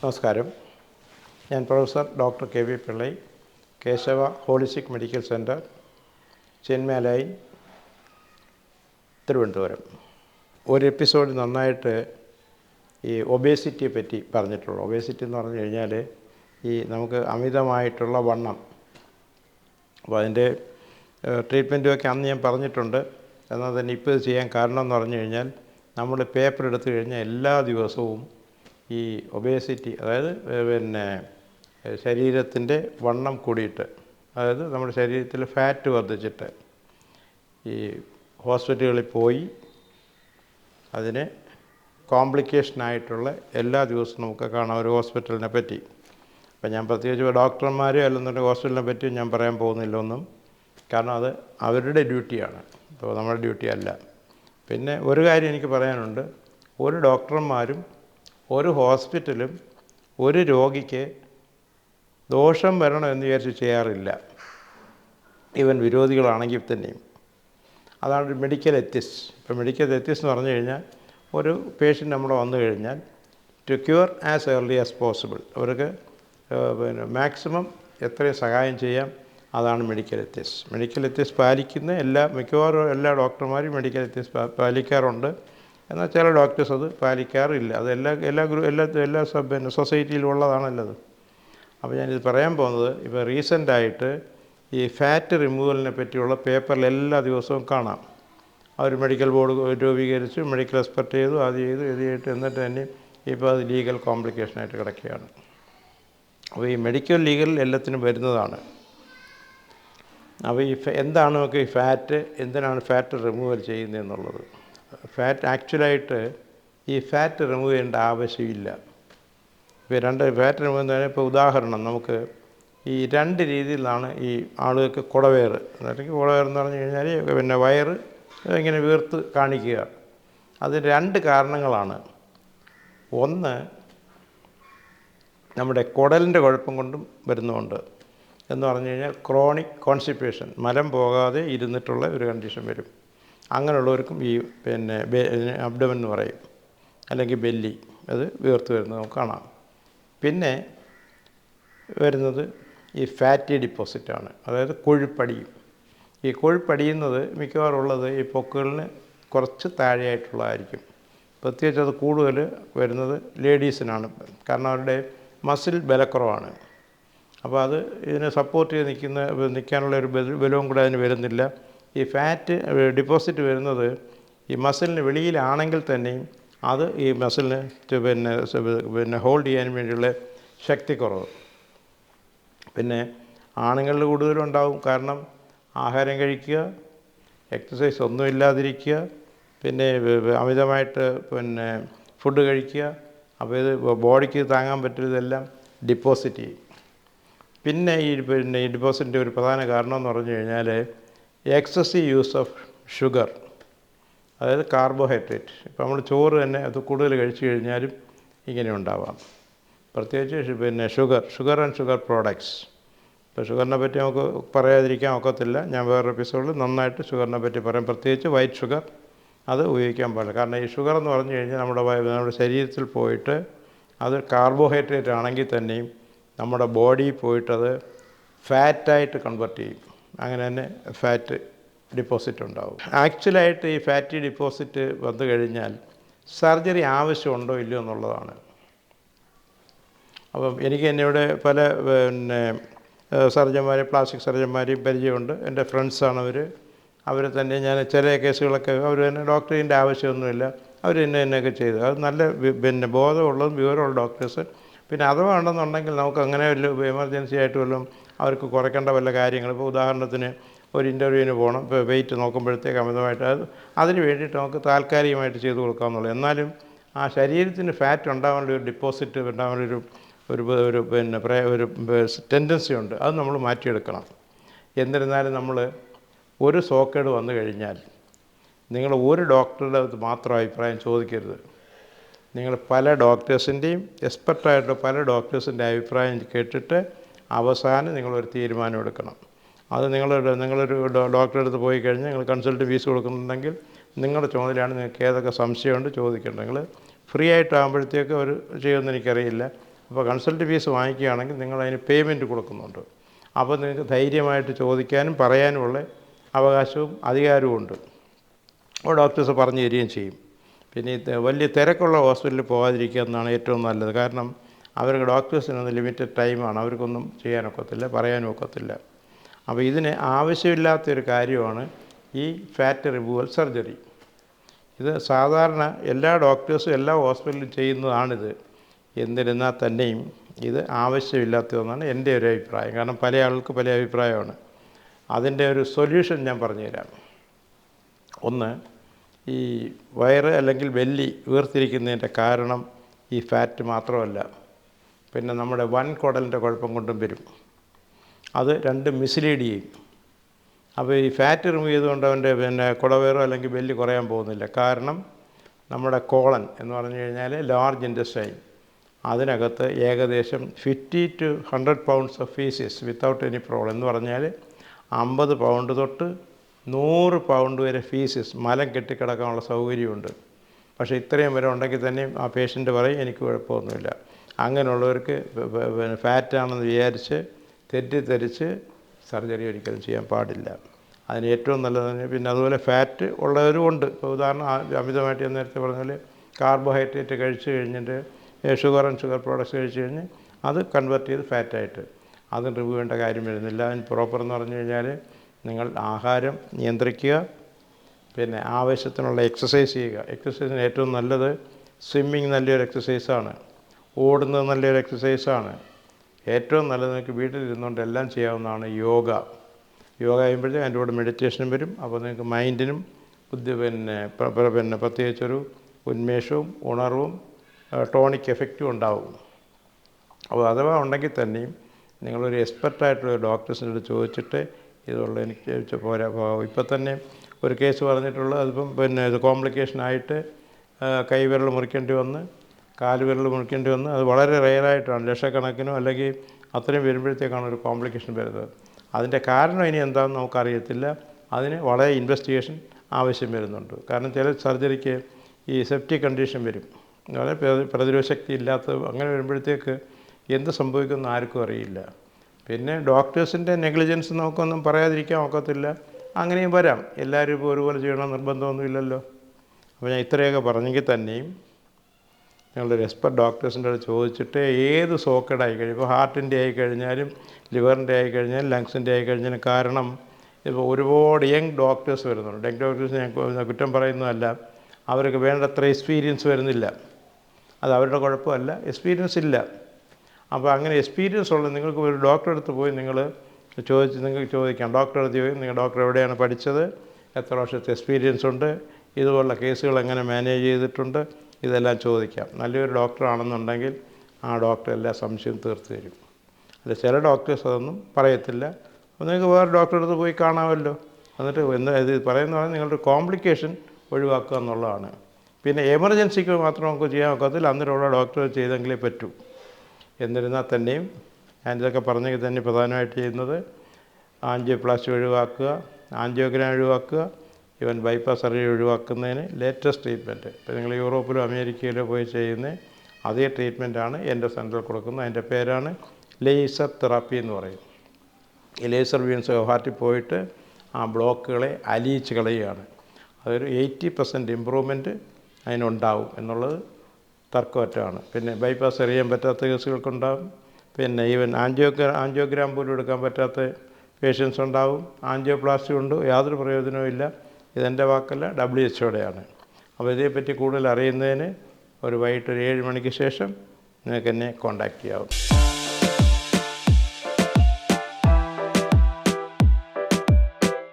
നമസ്കാരം. ഞാൻ professor doctor K V Pillai Keshava holistic medical centre ചെന്മേലൈൻ Thiruvananthapuram. ഒരു എപ്പിസോഡ് നന്നായിട്ട് ഈ ഒബേസിറ്റിയെ പറ്റി പറഞ്ഞിട്ടുള്ളൂ. ഒബേസിറ്റി എന്ന് പറഞ്ഞു കഴിഞ്ഞാൽ ഈ നമുക്ക് അമിതമായിട്ടുള്ള വണ്ണം അപ്പോൾ അതിന്റെ ട്രീറ്റ്മെന്റുമൊക്കെ അന്ന് ഞാൻ പറഞ്ഞിട്ടുണ്ട്. എന്നാൽ തന്നെ ഇപ്പോൾ ഇത് ചെയ്യാൻ കാരണം എന്ന് പറഞ്ഞു കഴിഞ്ഞാൽ നമ്മൾ പേപ്പർ എടുത്തു കഴിഞ്ഞാൽ എല്ലാ ദിവസവും ഈ ഒബേസിറ്റി അതായത് പിന്നെ ശരീരത്തിന്റെ വണ്ണം കൂടിയിട്ട് അതായത് നമ്മുടെ ശരീരത്തിൽ ഫാറ്റ് വർദ്ധിച്ചിട്ട് ഈ ഹോസ്പിറ്റലുകളിൽ പോയി അതിന് കോംപ്ലിക്കേഷനായിട്ടുള്ള എല്ലാ ദിവസവും നമുക്ക് കാണാം ഒരു ഹോസ്പിറ്റലിനെ പറ്റി. അപ്പം ഞാൻ പ്രത്യേകിച്ച് ഡോക്ടർമാരെയോ അല്ലെന്നുണ്ടെങ്കിൽ ഹോസ്പിറ്റലിനെ പറ്റിയും ഞാൻ പറയാൻ പോകുന്നില്ല ഒന്നും കാരണം അത് അവരുടെ ഡ്യൂട്ടിയാണ് അപ്പോൾ നമ്മുടെ ഡ്യൂട്ടി അല്ല. പിന്നെ ഒരു കാര്യം എനിക്ക് പറയാനുണ്ട്. ഒരു ഡോക്ടർമാരും ഒരു ഹോസ്പിറ്റലും ഒരു രോഗിക്ക് ദോഷം വരണം എന്ന് വിചാരിച്ച് ചെയ്യാറില്ല. ഇവൻ വിരോധികളാണെങ്കിൽ തന്നെയും. അതാണ് ഒരു മെഡിക്കൽ എത്തിസ് ഇപ്പോൾ മെഡിക്കൽ എത്തിസ് എന്ന് പറഞ്ഞു കഴിഞ്ഞാൽ ഒരു പേഷ്യന്റ് നമ്മുടെ വന്നു കഴിഞ്ഞാൽ to cure as early as possible അവർക്ക് പിന്നെ മാക്സിമം എത്രയും സഹായം ചെയ്യാം. അതാണ് മെഡിക്കൽ എത്തിസ് മെഡിക്കൽ എത്തിസ് പാലിക്കുന്ന എല്ലാ മിക്കവാറും എല്ലാ ഡോക്ടർമാരും മെഡിക്കൽ എത്തിസ് പാലിക്കാറുണ്ട്. എന്നാൽ ചില ഡോക്ടേഴ്സ് അത് പാലിക്കാറില്ല. അത് എല്ലാ എല്ലാ ഗ്രൂ എല്ലാ എല്ലാ പിന്നെ സൊസൈറ്റിയിലും ഉള്ളതാണല്ലത് അപ്പോൾ ഞാനിത് പറയാൻ പോകുന്നത് ഇപ്പോൾ റീസെന്റായിട്ട് ഈ ഫാറ്റ് റിമൂവലിനെ പറ്റിയുള്ള പേപ്പറിൽ എല്ലാ ദിവസവും കാണാം. അവർ മെഡിക്കൽ ബോർഡ് രൂപീകരിച്ചു മെഡിക്കൽ എക്സ്പെർട്ട് ചെയ്തു അത് ചെയ്തു ഇത് ചെയ്തിട്ട് എന്നിട്ട് തന്നെ ഇപ്പോൾ അത് ലീഗൽ കോംപ്ലിക്കേഷനായിട്ട് കിടക്കുകയാണ്. അപ്പോൾ ഈ മെഡിക്കൽ ലീഗൽ എല്ലാത്തിനും വരുന്നതാണ്. അപ്പോൾ ഈ എന്താണ് നമുക്ക് ഈ ഫാറ്റ് എന്തിനാണ് ഫാറ്റ് റിമൂവൽ ചെയ്യുന്നതെന്നുള്ളത് ഫാറ്റ് ആക്ച്വലായിട്ട് ഈ ഫാറ്റ് റിമൂവ് ചെയ്യേണ്ട ആവശ്യമില്ല. ഇപ്പോൾ രണ്ട് ഫാറ്റ് റിമൂവ് എന്ന് ഇപ്പോൾ ഉദാഹരണം നമുക്ക് ഈ രണ്ട് രീതിയിലാണ് ഈ ആളുകൾക്ക് കുടവയർ. അല്ലെങ്കിൽ കുടവയർ എന്ന് പറഞ്ഞു കഴിഞ്ഞാൽ പിന്നെ വയറ് ഇങ്ങനെ വീർത്ത് കാണിക്കുക. അത് രണ്ട് കാരണങ്ങളാണ്. ഒന്ന് നമ്മുടെ കുടലിന്റെ കുഴപ്പം കൊണ്ടും വരുന്നുണ്ട്. എന്ന് പറഞ്ഞു കഴിഞ്ഞാൽ ക്രോണിക് കോൺസ്റ്റിപ്പേഷൻ മലം പോകാതെ ഇരുന്നിട്ടുള്ള ഒരു കണ്ടീഷൻ വരും. അങ്ങനെയുള്ളവർക്കും ഈ പിന്നെ അബ്ഡമൻ എന്ന് പറയും. അല്ലെങ്കിൽ ബെല്ലി അത് വീർത്ത് വരുന്നത് നമുക്ക് കാണാം. പിന്നെ വരുന്നത് ഈ ഫാറ്റി ഡിപ്പോസിറ്റാണ് അതായത് കൊഴുപ്പടിയും. ഈ കൊഴുപ്പടിയുന്നത് മിക്കവാറും ഉള്ളത് ഈ പൊക്കുകളിന് കുറച്ച് താഴെയായിട്ടുള്ളതായിരിക്കും. പ്രത്യേകിച്ച് അത് കൂടുതൽ വരുന്നത് ലേഡീസിനാണ്. കാരണം അവരുടെ മസിൽ ബലക്കുറവാണ്. അപ്പോൾ അത് ഇതിനെ സപ്പോർട്ട് ചെയ്ത് നിൽക്കുന്ന നിൽക്കാനുള്ള ഒരു ബല- ബലവും കൂടെ അതിന് വരുന്നില്ല. ഈ ഫാറ്റ് ഡിപ്പോസിറ്റ് വരുന്നത് ഈ മസിലിന് വെളിയിലാണെങ്കിൽ തന്നെയും അത് ഈ മസിലിന് പിന്നെ പിന്നെ ഹോൾഡ് ചെയ്യാൻ വേണ്ടിയുള്ള ശക്തി കുറവ്. പിന്നെ ആണുങ്ങളിൽ കൂടുതലും ഉണ്ടാവും കാരണം ആഹാരം കഴിക്കുക എക്സസൈസ് ഒന്നും ഇല്ലാതിരിക്കുക പിന്നെ അമിതമായിട്ട് പിന്നെ ഫുഡ് കഴിക്കുക അപ്പോൾ ഇത് ബോഡിക്ക് താങ്ങാൻ പറ്റുന്നതെല്ലാം ഡിപ്പോസിറ്റ് ചെയ്യും. പിന്നെ ഈ പിന്നെ ഈ ഡിപ്പോസിറ്റിന്റെ ഒരു പ്രധാന കാരണം എന്ന് പറഞ്ഞു കഴിഞ്ഞാൽ എക്സസീവ് യൂസ് ഓഫ് ഷുഗർ അതായത് കാർബോഹൈഡ്രേറ്റ് ഇപ്പോൾ നമ്മൾ ചോറ് തന്നെ അത് കൂടുതൽ കഴിച്ചു കഴിഞ്ഞാലും ഇങ്ങനെ ഉണ്ടാവാം. പ്രത്യേകിച്ച് പിന്നെ sugar sugar and sugar products ഇപ്പോൾ ഷുഗറിനെ പറ്റി നമുക്ക് പറയാതിരിക്കാൻ ഒക്കത്തില്ല. ഞാൻ വേറെ എപ്പിസോഡിൽ നന്നായിട്ട് ഷുഗറിനെ പറ്റി പറയാം. പ്രത്യേകിച്ച് വൈറ്റ് ഷുഗർ അത് ഉപയോഗിക്കാൻ പാടില്ല. കാരണം ഈ ഷുഗർ എന്ന് പറഞ്ഞു കഴിഞ്ഞാൽ നമ്മുടെ നമ്മുടെ ശരീരത്തിൽ പോയിട്ട് അത് കാർബോഹൈഡ്രേറ്റ് ആണെങ്കിൽ തന്നെയും നമ്മുടെ ബോഡി പോയിട്ടത് ഫാറ്റായിട്ട് കൺവെർട്ട് ചെയ്യും. അങ്ങനെ തന്നെ ഫാറ്റ് ഡിപ്പോസിറ്റ് ഉണ്ടാവും. ആക്ച്വലായിട്ട് ഈ ഫാറ്റി ഡിപ്പോസിറ്റ് വന്നു കഴിഞ്ഞാൽ സർജറി ആവശ്യമുണ്ടോ ഇല്ലയോ എന്നുള്ളതാണ്. അപ്പം എനിക്ക് എന്നോട് പല പിന്നെ സർജന്മാരെ പ്ലാസ്റ്റിക് സർജന്മാരെയും പരിചയമുണ്ട്. എന്റെ ഫ്രണ്ട്സാണ് അവർ അവരെ. തന്നെ ഞാൻ ചില കേസുകളൊക്കെ അവർ തന്നെ ഡോക്ടറിന്റെ ആവശ്യമൊന്നുമില്ല. അവർ എന്നെ എന്നെയൊക്കെ ചെയ്തു. അത് നല്ല പിന്നെ ബോധമുള്ളതും വിവരമുള്ള ഡോക്ടേഴ്സ് പിന്നെ അഥവാ ഉണ്ടെന്നുണ്ടെങ്കിൽ നമുക്ക് അങ്ങനെ വല്ല എമർജൻസി ആയിട്ട് വല്ലതും അവർക്ക് കുറയ്ക്കേണ്ട വല്ല കാര്യങ്ങൾ ഇപ്പോൾ ഉദാഹരണത്തിന് ഒരു ഇന്റർവ്യൂവിന് പോകണം ഇപ്പോൾ വെയിറ്റ് നോക്കുമ്പോഴത്തേക്ക് അമിതമായിട്ട് അത് അതിന് വേണ്ടിയിട്ട് നമുക്ക് താൽക്കാലികമായിട്ട് ചെയ്തു കൊടുക്കാമെന്നുള്ളത് എന്നാലും ആ ശരീരത്തിന് ഫാറ്റ് ഉണ്ടാകാനുള്ള ഒരു ഡിപ്പോസിറ്റ് ഉണ്ടാകാനുള്ളൊരു ഒരു ഒരു പിന്നെ പ്രേ ഒരു ടെൻഡൻസി ഉണ്ട്. അത് നമ്മൾ മാറ്റിയെടുക്കണം. എന്നിരുന്നാലും നമ്മൾ ഒരു സോക്കേട് വന്നു കഴിഞ്ഞാൽ നിങ്ങൾ ഒരു ഡോക്ടറുടെ അടുത്ത് മാത്രം അഭിപ്രായം ചോദിക്കരുത്. നിങ്ങൾ പല ഡോക്ടേഴ്സിന്റെയും എക്സ്പെർട്ടായിട്ടുള്ള പല ഡോക്ടേഴ്സിന്റെ അഭിപ്രായം കേട്ടിട്ട് അവസാനം നിങ്ങളൊരു തീരുമാനം എടുക്കണം. അത് നിങ്ങൾ നിങ്ങളൊരു ഡോക്ടറെ അടുത്ത് പോയി കഴിഞ്ഞാൽ നിങ്ങൾ കൺസൾട്ട് ഫീസ് കൊടുക്കുന്നുണ്ടെങ്കിൽ നിങ്ങളുടെ ചുമതലയാണ് നിങ്ങൾക്ക് ഏതൊക്കെ സംശയമുണ്ട് ചോദിക്കേണ്ടത്. നിങ്ങൾ ഫ്രീ ആയിട്ടാകുമ്പോഴത്തേക്ക് അവർ ചെയ്യുമെന്ന് എനിക്കറിയില്ല. അപ്പോൾ കൺസൾട്ട് ഫീസ് വാങ്ങിക്കുകയാണെങ്കിൽ നിങ്ങൾ അതിന് പേയ്മെന്റ് കൊടുക്കുന്നുണ്ട്. അപ്പോൾ നിങ്ങൾക്ക് ധൈര്യമായിട്ട് ചോദിക്കാനും പറയാനുമുള്ള അവകാശവും അധികാരവും ഉണ്ട്. അപ്പോൾ ഡോക്ടേഴ്സ് പറഞ്ഞു തരികയും ചെയ്യും. പിന്നെ വലിയ തിരക്കുള്ള ഹോസ്പിറ്റലിൽ പോകാതിരിക്കുക എന്നാണ് ഏറ്റവും നല്ലത്. കാരണം അവർക്ക് ഡോക്ടേഴ്സിനൊന്നും ലിമിറ്റഡ് ടൈമാണ്. അവർക്കൊന്നും ചെയ്യാനൊക്കത്തില്ല പറയാനും ഒക്കത്തില്ല. അപ്പോൾ ഇതിന് ആവശ്യമില്ലാത്തൊരു കാര്യമാണ് ഈ ഫാറ്റ് റിമൂവൽ സർജറി. ഇത് സാധാരണ എല്ലാ ഡോക്ടേഴ്സും എല്ലാ ഹോസ്പിറ്റലിലും ചെയ്യുന്നതാണിത്. എന്നിരുന്നാൽ തന്നെയും ഇത് ആവശ്യമില്ലാത്തതെന്നാണ് എന്റെ ഒരു അഭിപ്രായം. കാരണം പല ആൾക്ക് പല അഭിപ്രായമാണ്. അതിന്റെ ഒരു സൊല്യൂഷൻ ഞാൻ പറഞ്ഞുതരാം. ഒന്ന് ഈ വയറ് അല്ലെങ്കിൽ വെല്ലി ഉയർത്തിരിക്കുന്നതിന്റെ കാരണം ഈ ഫാറ്റ് മാത്രമല്ല. പിന്നെ നമ്മുടെ വൻകുടലിന്റെ കുഴപ്പം കൊണ്ടും വരും. അത് രണ്ട് മിസ്ലീഡ് ചെയ്യും. അപ്പോൾ ഈ ഫാറ്റ് റിമൂവ് ചെയ്തുകൊണ്ട് അവന്റെ പിന്നെ കുടവേറോ അല്ലെങ്കിൽ വെല്ലി കുറയാൻ പോകുന്നില്ല. കാരണം നമ്മുടെ കോളൻ എന്ന് പറഞ്ഞു കഴിഞ്ഞാൽ ലാർജ് ഇൻഡസ്റ്റൈൻ അതിനകത്ത് ഏകദേശം fifty to hundred pounds of faeces without any problem എന്ന് പറഞ്ഞാൽ അമ്പത് പൗണ്ട് തൊട്ട് നൂറ് പൗണ്ട് വരെ ഫീസസ് മലം കെട്ടിക്കിടക്കാനുള്ള സൗകര്യമുണ്ട്. പക്ഷേ ഇത്രയും വരെ ഉണ്ടെങ്കിൽ തന്നെയും ആ പേഷ്യന്റ് പറയും എനിക്ക് കുഴപ്പമൊന്നുമില്ല. അങ്ങനെയുള്ളവർക്ക് പിന്നെ ഫാറ്റാണെന്ന് വിചാരിച്ച് തെറ്റിദ്ധരിച്ച് സർജറി ഒരിക്കലും ചെയ്യാൻ പാടില്ല. അതിന് ഏറ്റവും നല്ലത് പിന്നെ അതുപോലെ ഫാറ്റ് ഉള്ളവരും ഉണ്ട്. ഇപ്പോൾ ഉദാഹരണം അമിതമായിട്ട് ഞാൻ നേരത്തെ പറഞ്ഞാൽ കാർബോഹൈഡ്രേറ്റ് കഴിച്ചു കഴിഞ്ഞിട്ട് ഷുഗർ ആൻഡ് ഷുഗർ പ്രോഡക്ട്സ് കഴിച്ചു കഴിഞ്ഞ് അത് കൺവെർട്ട് ചെയ്ത് ഫാറ്റായിട്ട്. അതും റിവ്യൂ വേണ്ട കാര്യം വരുന്നില്ല. അതിന് പ്രോപ്പർ എന്ന് പറഞ്ഞു കഴിഞ്ഞാൽ നിങ്ങൾ ആഹാരം നിയന്ത്രിക്കുക. പിന്നെ ആവശ്യത്തിനുള്ള എക്സസൈസ് ചെയ്യുക. എക്സസൈസിന് ഏറ്റവും നല്ലത് സ്വിമ്മിങ് നല്ലൊരു എക്സസൈസാണ് ഓടുന്നത് നല്ലൊരു എക്സസൈസാണ് ഏറ്റവും നല്ലത് നിങ്ങൾക്ക് വീട്ടിലിരുന്നുകൊണ്ട് എല്ലാം ചെയ്യാവുന്നതാണ് യോഗ. യോഗ ചെയ്യുമ്പോഴത്തേക്കും അതിന്റെ കൂടെ മെഡിറ്റേഷനും വരും. അപ്പോൾ നിങ്ങൾക്ക് മൈൻഡിനും ബുദ്ധി പിന്നെ പിന്നെ പ്രത്യേകിച്ചൊരു ഉന്മേഷവും ഉണർവും ടോണിക് എഫക്റ്റും ഉണ്ടാവും. അപ്പോൾ അഥവാ ഉണ്ടെങ്കിൽ തന്നെയും നിങ്ങളൊരു എക്സ്പെർട്ടായിട്ടുള്ള ഡോക്ടേഴ്സിന്റെ അടുത്ത് ചോദിച്ചിട്ട് ഇതുള്ള എനിക്ക് പോരാ ഇപ്പോൾ തന്നെ ഒരു കേസ് പറഞ്ഞിട്ടുള്ളത് അതിപ്പം പിന്നെ ഇത് കോംപ്ലിക്കേഷനായിട്ട് കൈവിരൽ മുറിക്കേണ്ടി വന്ന് കാലുവിരൽ മുറിക്കേണ്ടി വന്ന് അത് വളരെ റെയറായിട്ടാണ് ലക്ഷക്കണക്കിനോ അല്ലെങ്കിൽ അത്രയും വരുമ്പോഴത്തേക്കാണ് ഒരു കോംപ്ലിക്കേഷൻ വരുന്നത്. അതിന്റെ കാരണം ഇനി എന്താണെന്ന് നമുക്കറിയത്തില്ല. അതിന് വളരെ ഇൻവെസ്റ്റിഗേഷൻ ആവശ്യം വരുന്നുണ്ട്. കാരണം ചില സർജറിക്ക് ഈ സെഫ്റ്റി കണ്ടീഷൻ വരും. വളരെ പ്രതിരോധ ശക്തി ഇല്ലാത്ത അങ്ങനെ വരുമ്പോഴത്തേക്ക് എന്ത് സംഭവിക്കുമെന്ന് ആർക്കും അറിയില്ല. പിന്നെ ഡോക്ടേഴ്സിന്റെ നെഗ്ലിജൻസ് നമുക്കൊന്നും പറയാതിരിക്കാൻ ഒക്കത്തില്ല. അങ്ങനെയും വരാം. എല്ലാവരും ഇപ്പോൾ ഒരുപോലെ ചെയ്യണമെന്ന് നിർബന്ധമൊന്നുമില്ലല്ലോ. അപ്പോൾ ഞാൻ ഇത്രയൊക്കെ പറഞ്ഞെങ്കിൽ തന്നെയും നിങ്ങളൊരു എക്സ്പെർട്ട് ഡോക്ടേഴ്സിന്റെ അടുത്ത് ചോദിച്ചിട്ട് ഏത് സോക്കഡായി കഴിയും ഇപ്പോൾ ഹാർട്ടിന്റെ ആയി കഴിഞ്ഞാലും ലിവറിന്റെ ആയി കഴിഞ്ഞാലും ലങ്സിന്റെ ആയി കഴിഞ്ഞാലും കാരണം ഇപ്പോൾ ഒരുപാട് യങ് ഡോക്ടേഴ്സ് വരുന്നുണ്ട്. യങ് ഡോക്ടേഴ്സ് ഞാൻ കുറ്റം പറയുന്നതല്ല. അവർക്ക് വേണ്ടത്ര എക്സ്പീരിയൻസ് വരുന്നില്ല. അത് അവരുടെ കുഴപ്പമല്ല. എക്സ്പീരിയൻസ് ഇല്ല. അപ്പോൾ അങ്ങനെ എക്സ്പീരിയൻസ് ഉള്ള നിങ്ങൾക്ക് ഒരു ഡോക്ടറെ അടുത്ത് പോയി നിങ്ങൾ ചോദിച്ച് നിങ്ങൾക്ക് ചോദിക്കാം. ഡോക്ടറെ അടുത്ത് പോയി നിങ്ങൾ ഡോക്ടർ എവിടെയാണ് പഠിച്ചത്? എത്ര വർഷത്തെ എക്സ്പീരിയൻസ് ഉണ്ട്? ഇതുപോലുള്ള കേസുകൾ എങ്ങനെ മാനേജ് ചെയ്തിട്ടുണ്ട്? ഇതെല്ലാം ചോദിക്കാം. നല്ലൊരു ഡോക്ടറാണെന്നുണ്ടെങ്കിൽ ആ ഡോക്ടർ എല്ലാ സംശയവും തീർത്തു തരും. അല്ല ചില ഡോക്ടേഴ്സ് അതൊന്നും പറയത്തില്ല. അപ്പോൾ നിങ്ങൾക്ക് വേറെ ഡോക്ടറെ അടുത്ത് പോയി കാണാമല്ലോ. എന്നിട്ട് എന്താ ഇത് പറയുന്ന പറഞ്ഞാൽ നിങ്ങളുടെ കോംപ്ലിക്കേഷൻ ഒഴിവാക്കുക എന്നുള്ളതാണ്. പിന്നെ എമർജൻസിക്ക് മാത്രം നമുക്ക് ചെയ്യാൻ ഒക്കത്തില്ല. അന്നേരമുള്ള ഡോക്ടർ ചെയ്തെങ്കിലേ പറ്റൂ. എന്നിരുന്നാൽ തന്നെയും ഞാൻ ഇതൊക്കെ പറഞ്ഞെങ്കിൽ തന്നെ പ്രധാനമായിട്ട് ചെയ്യുന്നത് ആൻജിയോപ്ലാസ്റ്റി ഒഴിവാക്കുക ആൻജിയോഗ്രാം ഒഴിവാക്കുക ഈവൻ ബൈപ്പാസ് സർജറി ഒഴിവാക്കുന്നതിന് ലേറ്റസ്റ്റ് ട്രീറ്റ്മെന്റ് ഇപ്പോൾ നിങ്ങൾ യൂറോപ്പിലോ അമേരിക്കയിലോ പോയി ചെയ്യുന്ന അതേ ട്രീറ്റ്മെന്റാണ് എന്റെ സെന്ററിൽ കൊടുക്കുന്നത്. അതിന്റെ പേരാണ് ലേസർ തെറാപ്പി എന്ന് പറയും. ഈ ലേസർ വീൻസ് ഹാർട്ടിൽ പോയിട്ട് ആ ബ്ലോക്കുകളെ അലിയിച്ച് കളയുകയാണ്. അതൊരു എയ്റ്റി പെർസെന്റ് ഇമ്പ്രൂവ്മെന്റ് അതിനുണ്ടാവും എന്നുള്ളത് തർക്കമറ്റമാണ് പിന്നെ ബൈപ്പാസ് എറിയാൻ പറ്റാത്ത കേസുകൾക്കുണ്ടാവും. പിന്നെ ഈവൻ ആൻജിയോഗ്രാം ആൻജിയോഗ്രാം പോലും എടുക്കാൻ പറ്റാത്ത പേഷ്യൻസ് ഉണ്ടാവും ആൻജിയോപ്ലാസ്റ്റി ഉണ്ട് യാതൊരു പ്രയോജനവും ഇല്ല. ഇതെന്റെ വാക്കല്ല ഡബ്ല്യു എച്ച്ഒയുടെയാണ് അപ്പോൾ ഇതേപ്പറ്റി കൂടുതൽ അറിയുന്നതിന് ഒരു വൈകിട്ട് ഒരു ഏഴ് മണിക്ക് ശേഷം നിങ്ങൾക്ക് എന്നെ കോൺടാക്റ്റ് ചെയ്യാവും